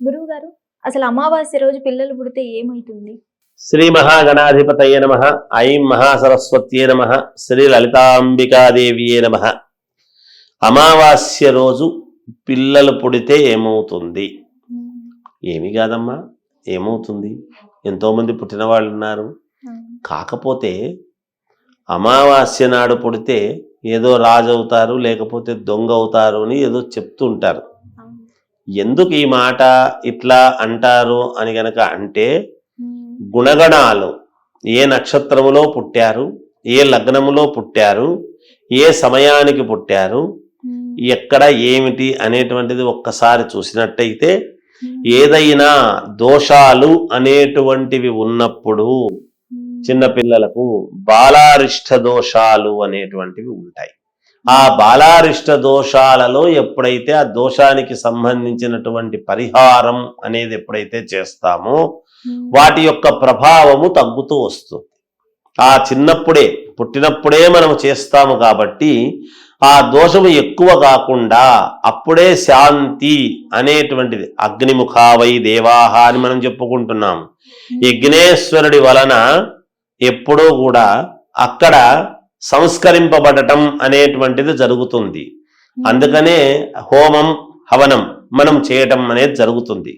గురువు గారు అసలు అమావాస్య రోజు పిల్లలు పుడితే ఏమైతుంది? శ్రీ మహాగణాధిపతయ నమ ఐం మహాసరస్వత్యే నమ శ్రీ లలితాంబికాదేవియే నమ. అమావాస్య రోజు పిల్లలు పుడితే ఏమవుతుంది? ఏమి కాదమ్మా ఏమవుతుంది? ఎంతోమంది పుట్టిన వాళ్ళు ఉన్నారు. కాకపోతే అమావాస్య నాడు పుడితే ఏదో రాజు అవుతారు లేకపోతే దొంగ అవుతారు అని ఏదో చెప్తుంటారు ఎందుకు ఈ మాట ఇట్లా అంటారు అని గనక అంటే గుణగణాలు. ఏ నక్షత్రములో పుట్టారు? ఏ లగ్నములో పుట్టారు? ఏ సమయానికి పుట్టారు? ఎక్కడ ఏమిటి అనేటువంటిది ఒక్కసారి చూసినట్టయితే ఏదైనా దోషాలు అనేటువంటివి ఉన్నప్పుడు చిన్నపిల్లలకు బాలారిష్ట దోషాలు అనేటువంటివి ఉంటాయి. ఆ బాలారిష్ట దోషాలలో ఎప్పుడైతే ఆ దోషానికి సంబంధించినటువంటి పరిహారం అనేది ఎప్పుడైతే చేస్తామో వాటి యొక్క ప్రభావము తగ్గుతూ వస్తుంది. ఆ చిన్నప్పుడే పుట్టినప్పుడే మనం చేస్తాము కాబట్టి ఆ దోషము ఎక్కువ కాకుండా అప్పుడే శాంతి అనేటువంటిది అగ్నిముఖావై దేవాహ అని మనం చెప్పుకుంటున్నాం యజ్ఞేశ్వరుడి వలన ఎప్పుడూ కూడా అక్కడ సంస్కరింపబడటం అనేటువంటిది జరుగుతుంది. అందుకనే హోమం హవనం మనం చేయటం అనేది జరుగుతుంది.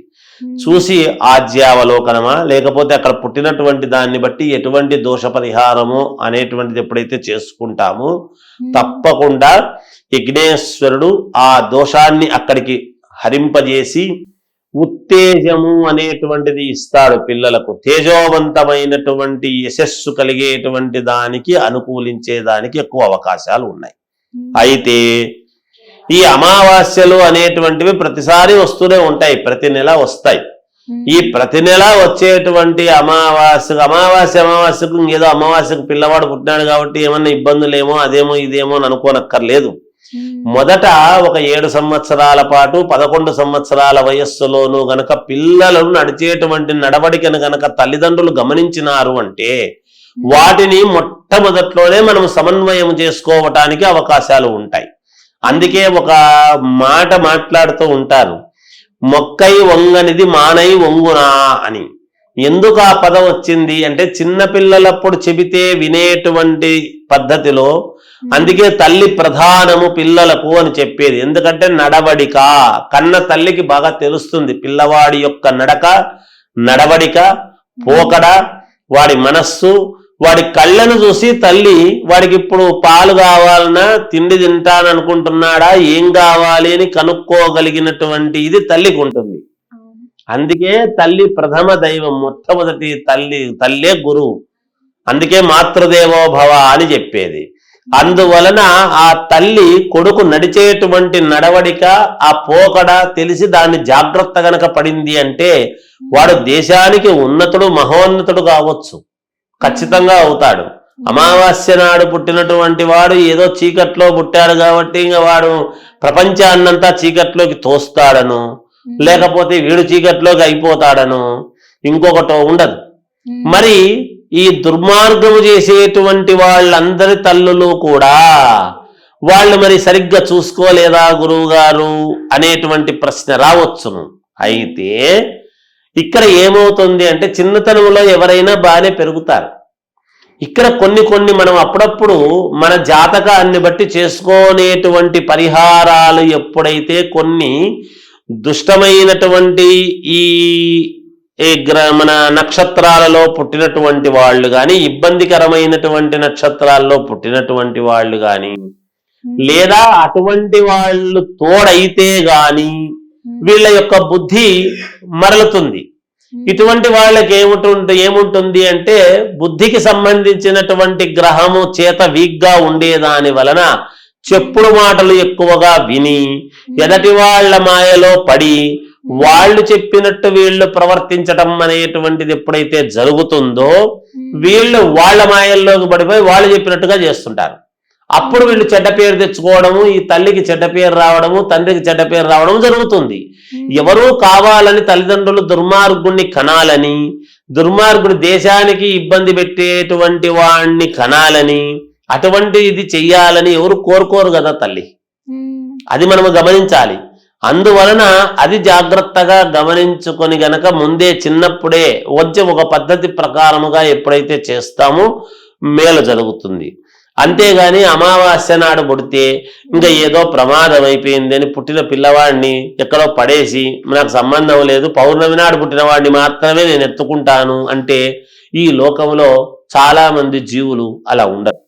చూసి ఆజ్యావలోకనమా లేకపోతే అక్కడ పుట్టినటువంటి దాన్ని బట్టి ఎటువంటి దోష పరిహారము అనేటువంటిది ఎప్పుడైతే చేసుకుంటామో తప్పకుండా యజ్ఞేశ్వరుడు ఆ దోషాన్ని అక్కడికి హరింపజేసి ఉత్తేజము అనేటువంటిది ఇస్తాడు పిల్లలకు. తేజోవంతమైనటువంటి యశస్సు కలిగేటువంటి దానికి అనుకూలించే దానికి ఎక్కువ అవకాశాలు ఉన్నాయి. అయితే ఈ అమావాస్యలు అనేటువంటివి ప్రతిసారి వస్తూనే ఉంటాయి. ప్రతి నెల వస్తాయి. ఈ ప్రతి నెల వచ్చేటువంటి అమావాస్య అమావాస్య అమావాస్యకు ఏదో అమావాస్యకు పిల్లవాడు పుట్టినాడు కాబట్టి ఏమన్నా ఇబ్బందులేమో అదేమో ఇదేమో అని అనుకోనక్కర్లేదు. మొదట ఒక ఏడు సంవత్సరాల పాటు పదకొండు సంవత్సరాల వయస్సులోనూ గనక పిల్లలను నడిచేటువంటి నడవడికను గనక తల్లిదండ్రులు గమనించినారు అంటే వాటిని మొట్టమొదట్లోనే మనం సమన్వయం చేసుకోవటానికి అవకాశాలు ఉంటాయి. అందుకే ఒక మాట మాట్లాడుతూ ఉంటారు మొక్కై వంగనిది మానై వంగునా అని. ఎందుకు ఆ పదం వచ్చింది అంటే చిన్నపిల్లలప్పుడు చెబితే వినేటువంటి పద్ధతిలో అందుకే తల్లి ప్రధానము పిల్లలకు అని చెప్పేది. ఎందుకంటే నడవడిక కన్న తల్లికి బాగా తెలుస్తుంది. పిల్లవాడి యొక్క నడక నడవడిక పోకడ వాడి మనస్సు వాడి కళ్ళను చూసి తల్లి వాడికి ఇప్పుడు పాలు కావాలన్నా తిండి తింటాననుకుంటున్నాడా ఏం కావాలి అని కనుక్కోగలిగినటువంటి ఇది తల్లికి ఉంటుంది. అందుకే తల్లి ప్రథమ దైవం మొట్టమొదటి తల్లి తల్లే గురువు అందుకే మాతృదేవో భవ అని చెప్పేది. అందువలన ఆ తల్లి కొడుకు నడిచేటువంటి నడవడిక ఆ పోకడ తెలిసి దాన్ని జాగ్రత్త గనక పడింది అంటే వాడు దేశానికి ఉన్నతుడు మహోన్నతుడు కావచ్చు. ఖచ్చితంగా అవుతాడు. అమావాస్య నాడు పుట్టినటువంటి వాడు ఏదో చీకట్లో పుట్టాడు కాబట్టి ఇంకా వాడు ప్రపంచాన్నంతా చీకట్లోకి తోస్తాడను. లేకపోతే వీడు చీకట్లోకి అయిపోతాడను ఇంకొకటో ఉండదు. మరి ఈ దుర్మార్గము చేసేటువంటి వాళ్ళందరి తల్లులు కూడా వాళ్ళు మరి సరిగ్గా చూసుకోలేదా గురువు గారు అనేటువంటి ప్రశ్న రావచ్చును. అయితే ఇక్కడ ఏమవుతుంది అంటే చిన్నతనంలో ఎవరైనా బాగానే పెరుగుతారు. ఇక్కడ కొన్ని కొన్ని మనం అప్పుడప్పుడు మన జాతకాన్ని బట్టి చేసుకునేటువంటి పరిహారాలు ఎప్పుడైతే కొన్ని దుష్టమైనటువంటి ఈ మన నక్షత్రాలలో పుట్టినటువంటి వాళ్ళు కానీ ఇబ్బందికరమైనటువంటి నక్షత్రాల్లో పుట్టినటువంటి వాళ్ళు కానీ లేదా అటువంటి వాళ్ళు తోడైతే గాని వీళ్ళ యొక్క బుద్ధి మరలుతుంది. ఇటువంటి వాళ్ళకి ఏముంటుంది ఏముంటుంది అంటే బుద్ధికి సంబంధించినటువంటి గ్రహము చేత వీక్గా ఉండేదాని వలన చెప్పుడు మాటలు ఎక్కువగా విని ఎదటి వాళ్ళ మాయలో పడి వాళ్ళు చెప్పినట్టు వీళ్ళు ప్రవర్తించటం అనేటువంటిది ఎప్పుడైతే జరుగుతుందో వీళ్ళు వాళ్ళ మాయల్లోకి పడిపోయి వాళ్ళు చెప్పినట్టుగా చేస్తుంటారు. అప్పుడు వీళ్ళు చెడ్డ పేరు తెచ్చుకోవడము ఈ తల్లికి చెడ్డ పేరు రావడము తండ్రికి చెడ్డ పేరు రావడం జరుగుతుంది. ఎవరూ కావాలని తల్లిదండ్రులు దుర్మార్గుణ్ణి కనాలని దుర్మార్గుడు దేశానికి ఇబ్బంది పెట్టేటువంటి వాణ్ణి కనాలని అటువంటి ఇది చెయ్యాలని ఎవరు కోరుకోరు కదా తల్లి. అది మనము గమనించాలి. అందువలన అది జాగ్రత్తగా గమనించుకొని గనక ముందే చిన్నప్పుడే వచ్చే ఒక పద్ధతి ప్రకారముగా ఎప్పుడైతే చేస్తామో మేలు జరుగుతుంది. అంతేగాని అమావాస్య నాడు పుడితే ఇంకా ఏదో ప్రమాదం అయిపోయింది అని పుట్టిన పిల్లవాడిని ఎక్కడో పడేసి నాకు సంబంధం లేదు పౌర్ణమి నాడు పుట్టిన వాడిని మాత్రమే నేను ఎత్తుకుంటాను అంటే ఈ లోకంలో చాలా మంది జీవులు అలా ఉండరు.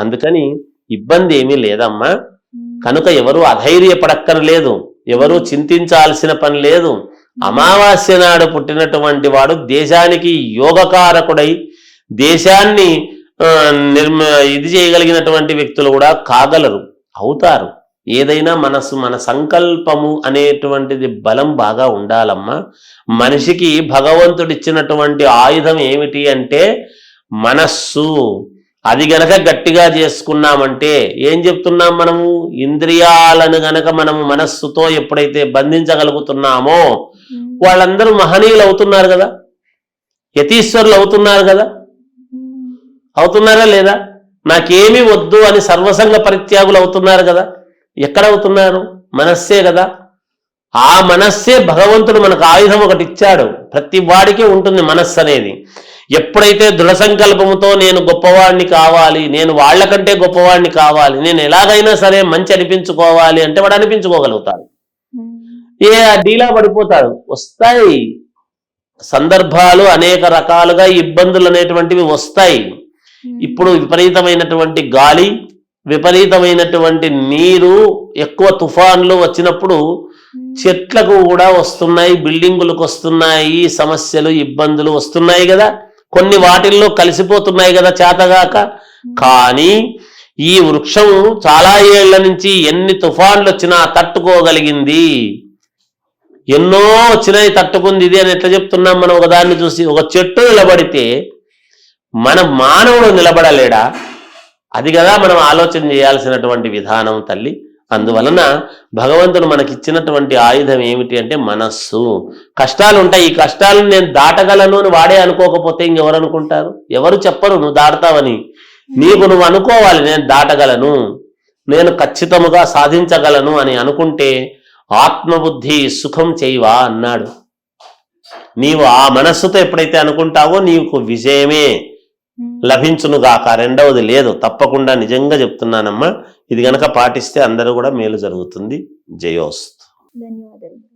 అందుకని ఇబ్బంది ఏమీ లేదమ్మా. కనుక ఎవరు అధైర్యపడక్కర్లేదు. ఎవరు చింతించాల్సిన పని లేదు. అమావాస్య నాడు పుట్టినటువంటి వాడు దేశానికి యోగకారకుడై దేశాన్ని నిర్మ ఇది చేయగలిగినటువంటి వ్యక్తులు కూడా కాగలరు అవుతారు. ఏదైనా మనసు మన సంకల్పము అనేటువంటిది బలం బాగా ఉండాలమ్మా. మనిషికి భగవంతుడు ఇచ్చినటువంటి ఆయుధం ఏమిటి అంటే మనస్సు. అది గనక గట్టిగా చేసుకున్నామంటే ఏం చెప్తున్నాం మనము? ఇంద్రియాలను గనక మనము మనస్సుతో ఎప్పుడైతే బంధించగలుగుతున్నామో వాళ్ళందరూ మహనీయులు అవుతున్నారు కదా? యతీశ్వరులు అవుతున్నారు కదా? అవుతున్నారా లేదా? నాకేమీ వద్దు అని సర్వసంగ పరిత్యాగులు అవుతున్నారు కదా? ఎక్కడ అవుతున్నారు మనస్సే కదా? ఆ మనస్సే భగవంతుడు మనకు ఆయుధం ఒకటి ఇచ్చాడు. ప్రతి వాడికి ఉంటుంది మనస్సు అనేది. ఎప్పుడైతే దృఢ సంకల్పముతో నేను గొప్పవాడిని కావాలి నేను వాళ్ళకంటే గొప్పవాడిని కావాలి నేను ఎలాగైనా సరే మంచి అనిపించుకోవాలి అంటే వాడు అనిపించుకోగలుగుతాడు. ఏ ఆ డీలా పడిపోతాడు? వస్తాయి. సందర్భాలు అనేక రకాలుగా ఇబ్బందులు అనేటువంటివి వస్తాయి. ఇప్పుడు విపరీతమైనటువంటి గాలి విపరీతమైనటువంటి నీరు ఎక్కువ తుఫాన్లు వచ్చినప్పుడు చెట్లకు కూడా వస్తున్నాయి బిల్డింగులకు వస్తున్నాయి సమస్యలు ఇబ్బందులు వస్తున్నాయి కదా? కొన్ని వాటిల్లో కలిసిపోతున్నాయి కదా చేతగాక. కానీ ఈ వృక్షం చాలా ఏళ్ళ నుంచి ఎన్ని తుఫాన్లు వచ్చినా తట్టుకోగలిగింది. ఎన్నో వచ్చినాయి తట్టుకుంది ఇది అని ఎట్లా చెప్తున్నాం మనం ఒకదాన్ని చూసి? ఒక చెట్టు నిలబడితే మన మానవుడు నిలబడలేడా? అది కదా మనం ఆలోచన చేయాల్సినటువంటి విధానం తల్లి. అందువలన భగవంతుడు మనకిచ్చినటువంటి ఆయుధం ఏమిటి అంటే మనస్సు. కష్టాలు ఉంటాయి ఈ కష్టాలను నేను దాటగలను అని వాడే అనుకోకపోతే ఇంకెవరు అనుకుంటారు? ఎవరు చెప్పరు నువ్వు దాటతావని నీకు నువ్వు అనుకోవాలి నేను దాటగలను. నేను ఖచ్చితముగా సాధించగలను అని అనుకుంటే ఆత్మబుద్ధి సుఖం చేయవా అన్నాడు. నీవు ఆ మనస్సుతో ఎప్పుడైతే అనుకుంటావో నీకు విజయమే. లభించునుగాక. రెండవది లేదు. తప్పకుండా నిజంగా చెప్తున్నానమ్మా. ఇది గనక పాటిస్తే అందరూ కూడా మేలు జరుగుతుంది. జయోస్తు. ధన్యవాదాలు.